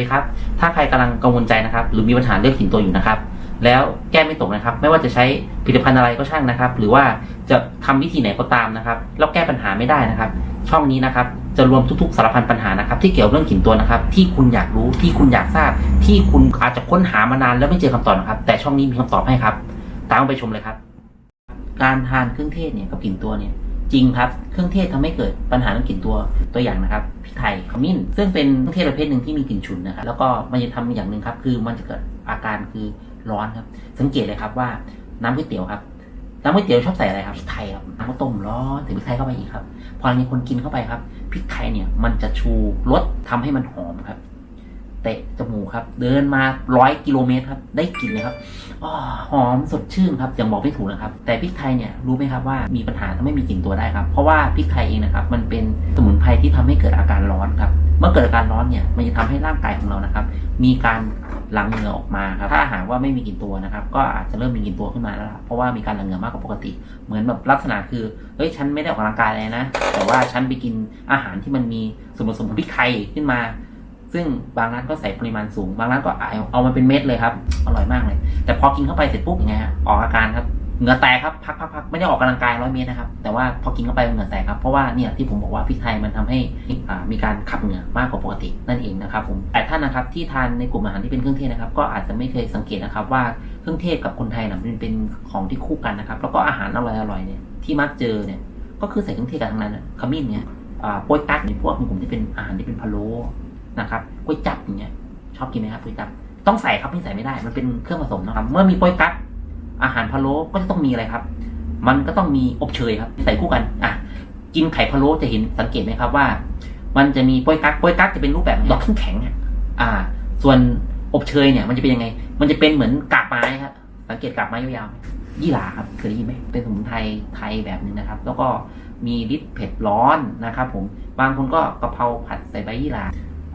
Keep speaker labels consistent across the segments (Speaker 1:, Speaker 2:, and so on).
Speaker 1: ดีครับ ถ้าใครกำลังกังวลใจนะครับ หรือมีปัญหาเรื่องกลิ่นตัวอยู่นะครับ แล้วแก้ไม่ตกนะครับ ไม่ว่าจะใช้ผลิตภัณฑ์อะไรก็ช่างนะครับ หรือว่าจะทำวิธีไหนก็ตามนะครับแล้วแก้ปัญหาไม่ได้นะครับ ช่องนี้นะครับจะรวมทุกๆสารพันปัญหานะครับ ที่เกี่ยวเรื่องกลิ่นตัวนะครับ ที่คุณอยากรู้ที่คุณอยากทราบ ที่คุณอาจจะค้นหามานานแล้วไม่เจอคำตอบนะครับ แต่ช่องนี้มีคำตอบให้ครับ ตามไปชมเลยครับ การทานเครื่องเทศเนี่ยกับกลิ่นตัวเนี่ย จริงครับ เครื่องเทศทำให้เกิดปัญหาเรื่องกลิ่นตัวตัวอย่างนะครับพริกไทยขมิ้น ซึ่งเป็นเครื่องเทศประเภทหนึ่งที่มีกลิ่นฉุนนะครับแล้วก็มันจะทำอย่างหนึ่งครับ คือมันจะเกิดอาการคือร้อนครับ สังเกตเลยครับว่าน้ำก๋วยเตี๋ยวครับน้ำก๋วยเตี๋ยวชอบใส่อะไรครับพริกไทยครับน้ำก็ต้มร้อนถึงพริกไทยเข้าไปอีกครับ พอหลังจากคนกินเข้าไปครับพริกไทยเนี่ยมันจะชูรสทำให้มันหอมครับ เตะจมูกครับ เดินมาร้อยกิโลเมตรครับ ได้กลิ่นเลยครับอหอมสดชื่นครับยังบอกไม่ถูกนะครับ แต่พริกไทยเนี่ยรู้ไหมครับว่ามีปัญหาทำให้มีกลิ่นตัวได้ครับ เพราะว่าพริกไทยเองนะครับ มันเป็นสมุนไพรที่ทำให้เกิดอาการร้อนครับ เมื่อเกิดอาการร้อนเนี่ยมันจะทำให้ร่างกายของเรานะครับ มีการหลั่งเหงื่อออกมาครับถ้าหากว่าไม่มีกลิ่นตัวนะครับ ก็อาจจะเริ่มมีกลิ่นตัวขึ้นมาแล้วครับเพราะว่ามีการหลั่งเหงื่อมากกว่าปกติ เหมือนแบบลักษณะคือเฮ้ยฉันไม่ได้ออกกำลังกายเลยนะ แต่ว่าฉันไปกินอาหารที่มันมีส่วนผสมของพริกไทยขึ้นมา ซึ่งบางร้านก็ใส่ปริมาณสูง บางร้านก็เอาเอามาเป็นเม็ดเลยครับ อร่อยมากเลย แต่พอกินเข้าไปเสร็จปุ๊บยังไงฮะออกอาการครับ เหงื่อแตกครับ พักพักพักไม่ได้ออกกำลังกายร้อยเมตรนะครับ แต่ว่าพอกินเข้าไปเหงื่อแตกครับ เพราะว่าเนี่ยที่ผมบอกว่าพริกไทยมันทำให้มีการขับเหงื่อมากกว่าปกตินั่นเองนะครับผม แต่ท่านนะครับที่ทานในกลุ่มอาหารที่เป็นเครื่องเทศนะครับ ก็อาจจะไม่เคยสังเกตนะครับว่าเครื่องเทศกับคนไทยนะมันเป็นของที่คู่กันนะครับ แล้วก็อาหารอร่อยๆเนี่ยที่มักเจอเนี่ยก็คือใส่เครื่องเทศกันทั้งนั้นขมิ้นเนี่ยโป๊ยกั๊กในพวกของผมที่เป็นอาหารที่เป็นพะโล้ นะครับก๋วยจับอย่างเงี้ย ชอบกินไหมครับก๋วยจับ ต้องใส่ครับไม่ใส่ไม่ได้ มันเป็นเครื่องผสมนะครับ เมื่อมีโป๊ยกั๊กอาหารพะโล้ก็จะต้องมีอะไรครับ มันก็ต้องมีอบเชยครับ ใส่คู่กัน อะ กินไข่พะโล้จะเห็นสังเกตไหมครับว่า มันจะมีโป๊ยกั๊กโป๊ยกั๊กจะเป็นรูปแบบดอกแข็งอะอ่าส่วนอบเชยเนี่ย มันจะเป็นยังไง มันจะเป็นเหมือนกาบไม้ครับสังเกตกาบไม้ยาวๆยี่หร่าครับเคยได้ยินไหมเป็นสมุนไพรไทยแบบหนึงนะครับ แล้วก็มีฤทธิ์เผ็ดร้อนนะครับ ผม บางคนก็กะเพราผัดใส่ใบยี่หร่า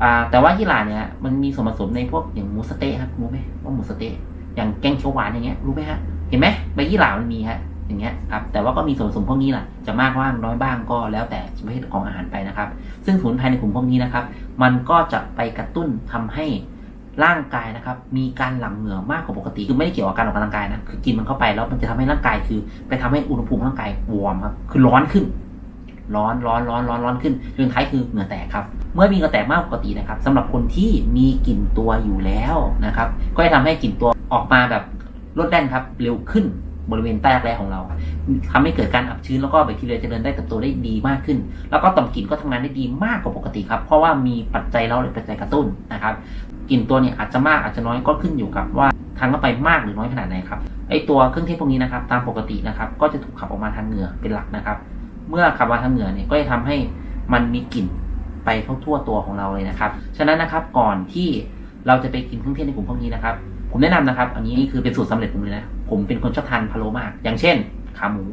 Speaker 1: อ่า แต่ว่ายี่หร่าเนี่ยมันมีส่วนผสมในพวกอย่างหมูสเต๊ะครับรู้ไหมว่าหมูสเต๊ะอย่างแกงเขียวหวานอย่างเงี้ยรู้ไหมฮะเห็นไหมใบยี่หร่ามันมีฮะอย่างเงี้ยครับแต่ว่าก็มีส่วนผสมพวกนี้แหละจะมากบ้างน้อยบ้างก็แล้วแต่ประเภทของอาหารไปนะครับ ซึ่งสมุนไพรในกลุ่มพวกนี้นะครับ มันก็จะไปกระตุ้นทำให้ร่างกายนะครับ มีการหลั่งเหงื่อมากกว่าปกติคือไม่ได้เกี่ยวกับการออกกำลังกายนะคือกินมันเข้าไปแล้วมันจะทำให้ร่างกายคือ ไปทำให้อุณหภูมิร่างกายวอร์มครับคือร้อนขึ้น ร้อนร้อนร้อนร้อนร้อนขึ้นจนท้ายคือเหงื่อแตกครับ เมื่อมีเหงื่อแตกมากกว่าปกตินะครับสำหรับคนที่มีกลิ่นตัวอยู่แล้วนะครับ ก็จะทำให้กลิ่นตัวออกมาแบบลดแล่นครับเร็วขึ้นบริเวณใต้รักแร้ของเราทำให้เกิดการอับชื้นแล้วก็แบคทีเรียเจริญได้เติบโตได้ดีมากขึ้น แล้วก็ต่อมกลิ่นก็ทำงานได้ดีมากกว่าปกติครับ เพราะว่ามีปัจจัยเล่าหรือปัจจัยกระตุ้นนะครับกลิ่นตัวเนี่ยอาจจะมากอาจจะน้อยก็ขึ้นอยู่กับว่าทานเข้าไปมากหรือน้อยขนาดไหนครับไอตัวเครื่องเทศพวกนี้นะครับตามปกตินะครับก็จะถูกขับออกมาทางเหงื่อเป็นหลักนะครับ เมื่อขับมาทางเหงื่อเนี่ยก็จะทำให้มันมีกลิ่นไปทั่วตัวของเราเลยนะครับ ฉะนั้นนะครับก่อนที่เราจะไปกินเครื่องเทศในกลุ่มพวกนี้นะครับ ผมแนะนำนะครับ อันนี้นี่คือเป็นสูตรสำเร็จผมเลยนะ ผมเป็นคนชอบทานพะโล้มาก อย่างเช่น ขาหมู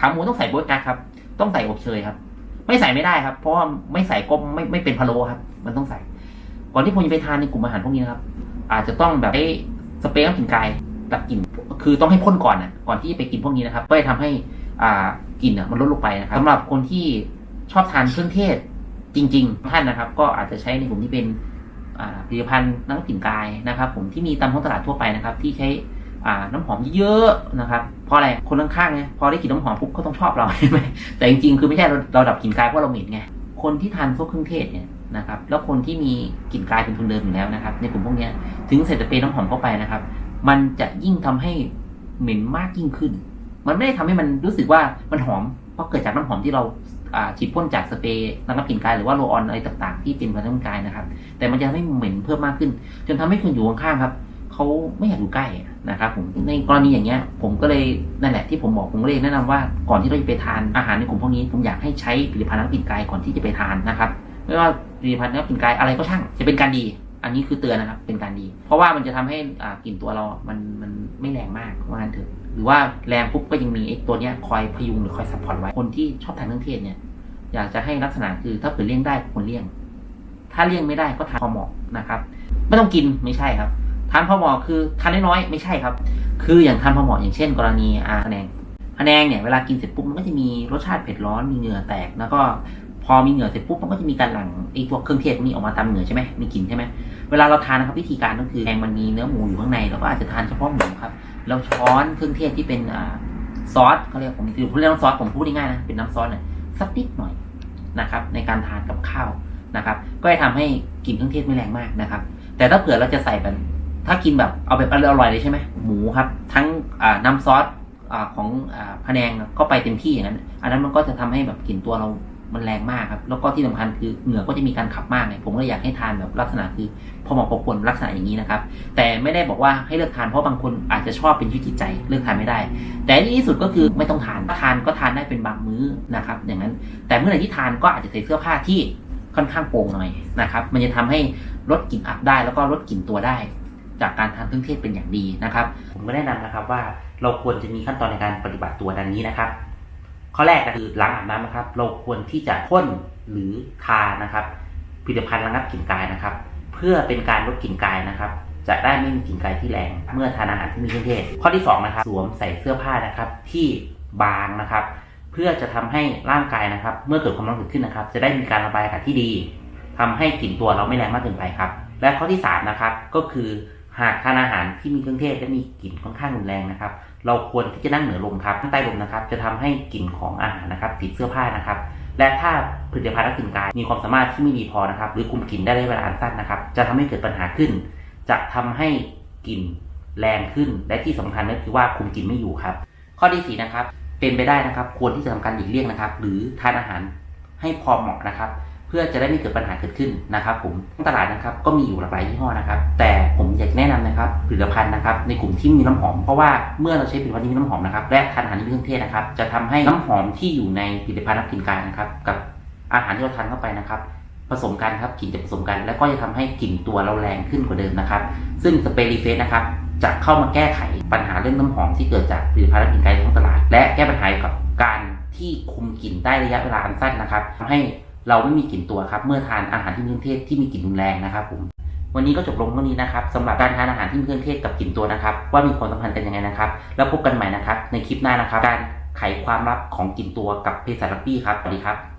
Speaker 1: ขาหมูต้องใส่โบ๊ทกั๊กครับ ต้องใส่อบเชยครับ ไม่ใส่ไม่ได้ครับ เพราะว่าไม่ใส่ก็ไม่ไม่เป็นพะโล้ครับ มันต้องใส่ ก่อนที่ผมจะไปทานในกลุ่มอาหารพวกนี้นะครับ อาจจะต้องแบบใช้สเปรย์กลิ่นกายดับกลิ่น คือต้องให้พ่นก่อนนะก่อนที่จะไปกินพวกนี้นะครับ ก็จะทำให้อ่า กลิ่นอะมันลดลงไปนะครับสำหรับคนที่ชอบทานเครื่องเทศจริงๆท่านนะครับ ก็อาจจะใช้ในกลุ่มที่เป็นอ่าผลิตภัณฑ์น้ำกลิ่นกายนะครับ ผมที่มีตามท้องตลาดทั่วไปนะครับ ที่ใช้อ่าน้ำหอมเยอะๆนะครับเพราะอะไรคนข้างๆเนี่ยพอได้กลิ่นน้ำหอมปุ๊บก็ต้องชอบเราใช่ไหมแต่จริงๆคือไม่ใช่เราเราดับกลิ่นกายเพราะเราเหม็นไงคนที่ทานพวกเครื่องเทศเนี่ยนะครับแล้วคนที่มีกลิ่นกายเป็นทุนเดิมอยู่แล้วนะครับ ในกลุ่มพวกนี้ถึงใส่สเปรย์น้ำหอมเข้าไปนะครับ มันจะยิ่งทำให้เหม็นมากยิ่งขึ้น มันไม่ได้ทำให้มันรู้สึกว่ามันหอม เพราะเกิดจากน้ำหอมที่เราฉีดพ่นจากสเปรย์น้ำกลิ่นกายหรือว่าโรลออนอะไรต่าง ๆ ที่เป็นผลิตภัณฑ์กายนะครับ แต่มันจะทำให้เหม็นเพิ่มมากขึ้น จนทำให้คนอยู่ข้างๆครับเขาไม่อยากอยู่ใกล้นะครับผมในกรณีอย่างเงี้ย ผมก็เลยนั่นแหละที่ผมบอกผมก็เลยแนะนำว่าก่อนที่เราจะไปทานอาหารในกลุ่มพวกนี้ผมอยากให้ใช้ผลิตภัณฑ์น้ำกลิ่นกายก่อนที่จะไปทานนะครับไม่ว่าผลิตภัณฑ์น้ำกลิ่นกายอะไรก็ช่างจะเป็นการดีอันนี้คือเตือนนะครับเป็นการดี เพราะว่ามันจะทำให้อากลิ่นตัวเรา มันมันไม่แรงมากว่างั้นเถอะ หรือว่าแรงปุ๊บก็ยังมีไอ้ตัวเนี้ยคอยพยุงหรือคอยซัพพอร์ตไว้คนที่ชอบทานเครื่องเทศเนี่ยอยากจะให้ลักษณะคือถ้าเผื่อเลี่ยงได้ควรเลี่ยง ถ้าเลี่ยงไม่ได้ก็ทานพอเหมาะนะครับ ไม่ต้องกินไม่ใช่ครับทานพอเหมาะคือทานน้อยๆไม่ใช่ครับ คืออย่างทานพอเหมาะอย่างเช่น กรณีอาคะแนงคะแนงเนี่ยเวลากินเสร็จปุ๊บมันก็จะมีรสชาติเผ็ดร้อนมีเหงื่อแตก แล้วก็พอมีเหงื่อเสร็จปุ๊บมันก็จะมีการหลั่งไอ้พวกเครื่องเทศพวกนี้ออกมาตามเหงื่อใช่ไหมมีกลิ่นใช่ไหมเวลาเราทานนะครับวิธีการก็คือแกงมันมีเนื้อหมูอยู่ข้างในเราก็อาจจะทานเฉพาะหมูครับ เราช้อนเครื่องเทศที่เป็นอซอสเขาเรียกผมคือผมเรียกซอสผมพูดง่ายๆนะเป็นน้ำซอสเนี่ยสักนิดหน่อยนะครับ ในการทานกับข้าวนะครับ ก็จะทำให้กลิ่นเครื่องเทศไม่แรงมากนะครับ แต่ถ้าเผื่อเราจะใส่แบบถ้ากินแบบเอาแบบอร่อยเลยใช่ไหมหมูครับ ทั้งน้ำซอสอของอาพะแนงเข้าไปเต็มที่อย่างนั้น อันนั้นมันก็จะทำให้แบบกลิ่นตัวเรา มันแรงมากครับ แล้วก็ที่สำคัญคือเหงื่อก็จะมีการขับมากเนี่ยผมก็อยากให้ทานแบบลักษณะคือพอเหมาะพอควรลักษณะอย่างนี้นะครับ แต่ไม่ได้บอกว่าให้เลิกทานเพราะบางคนอาจจะชอบเป็นชีวิตจิตใจเลิกทานไม่ได้ แต่ที่ที่สุดก็คือไม่ต้องทานทานก็ทานได้เป็นบางมื้อนะครับ อย่างนั้น แต่เมื่อไหร่ที่ทานก็อาจจะใส่เสื้อผ้าที่ค่อนข้างโปร่งหน่อยนะครับ มันจะทำให้ลดกลิ่นอับได้ แล้วก็ลดกลิ่นตัวได้ จากการทานเครื่องเทศเป็นอย่างดีนะครับ ผมก็แนะนำนะครับว่าเราควรจะมีขั้นตอนในการปฏิบัติตัวดังนี้นะครับ ข้อแรกก็คือหลังอาบน้ำนะครับ เราควรที่จะพ่นหรือทานะครับผลิตภัณฑ์ระงับกลิ่นกายนะครับ เพื่อเป็นการลดกลิ่นกายนะครับ จะได้ไม่มีกลิ่นกายที่แรง เมื่อทานอาหารที่มีเครื่องเทศ ข้อที่สองนะครับสวมใส่เสื้อผ้านะครับที่บางนะครับ เพื่อจะทำให้ร่างกายนะครับ เมื่อเกิดความร้อนเกิดขึ้นนะครับ จะได้มีการระบายอากาศที่ดีทำให้กลิ่นตัวเราไม่แรงมากเกินไปครับ และข้อที่สามนะครับก็คือหากทานอาหารที่มีเครื่องเทศและมีกลิ่นค่อนข้างรุนแรงนะครับ เราควรที่จะนั่งเหนือลมครับนั่งใต้ลมนะครับ จะทำให้กลิ่นของอาหารนะครับติดเสื้อผ้านะครับ และถ้าผลิตภัณฑ์รักกลิ่นกายมีความสามารถที่ไม่ดีพอนะครับ หรือคุมกลิ่นได้ในเวลาอันสั้นนะครับ จะทำให้เกิดปัญหาขึ้น จะทำให้กลิ่นแรงขึ้น และที่สำคัญก็คือว่าคุมกลิ่นไม่อยู่ครับ ข้อที่สี่นะครับ เป็นไปได้นะครับ ควรที่จะทำการหลีกเลี่ยงนะครับ หรือทานอาหารให้พอเหมาะนะครับ พื่อจะได้ไม่เกิดปัญหาเกิดขึ้นนะครับผมตลาดนะครับก็มีอยู่หลากหลายยี่ห้อนะครับ แต่ผมอยากแนะนำนะครับผลิตภัณฑ์นะครับในกลุ่มที่มีน้ำหอมเพราะว่าเมื่อเราใช้ผลิตภัณฑ์ที่มีน้ำหอมนะครับและทานอาหารที่มีเครื่องเทศนะครับ จะทำให้น้ำหอมที่อยู่ในผลิตภัณฑ์รับกลิ่นกายนะครับกับอาหารที่เราทานเข้าไปนะครับผสมกันครับกลิ่นจะผสมกันแล้วก็จะทำให้กลิ่นตัวเราแรงขึ้นกว่าเดิมนะครับ ซึ่งสเปรย์รีเฟสนะครับจะเข้ามาแก้ไขปัญหาเรื่องน้ำหอมที่เกิดจากผลิตภัณฑ์และกลิ่นกายในท้องตลาด และแก้ปัญหากับการที่คุมกลิ่นได้ระยะเวลาอันสั้นนะครับทำให้ เราไม่มีกลิ่นตัวครับ เมื่อทานอาหารที่มีเครื่องเทศที่มีกลิ่นรุนแรงนะครับผมวันนี้ก็จบลงเท่านี้นะครับสำหรับการทานอาหารที่มีเครื่องเทศกับกลิ่นตัวนะครับ ว่ามีความสัมพันธ์กันยังไงนะครับ แล้วพบกันใหม่นะครับ ในคลิปหน้านะครับ การไขความลับของกลิ่นตัวกับเภสัชลับปี้ครับสวัสดีครับ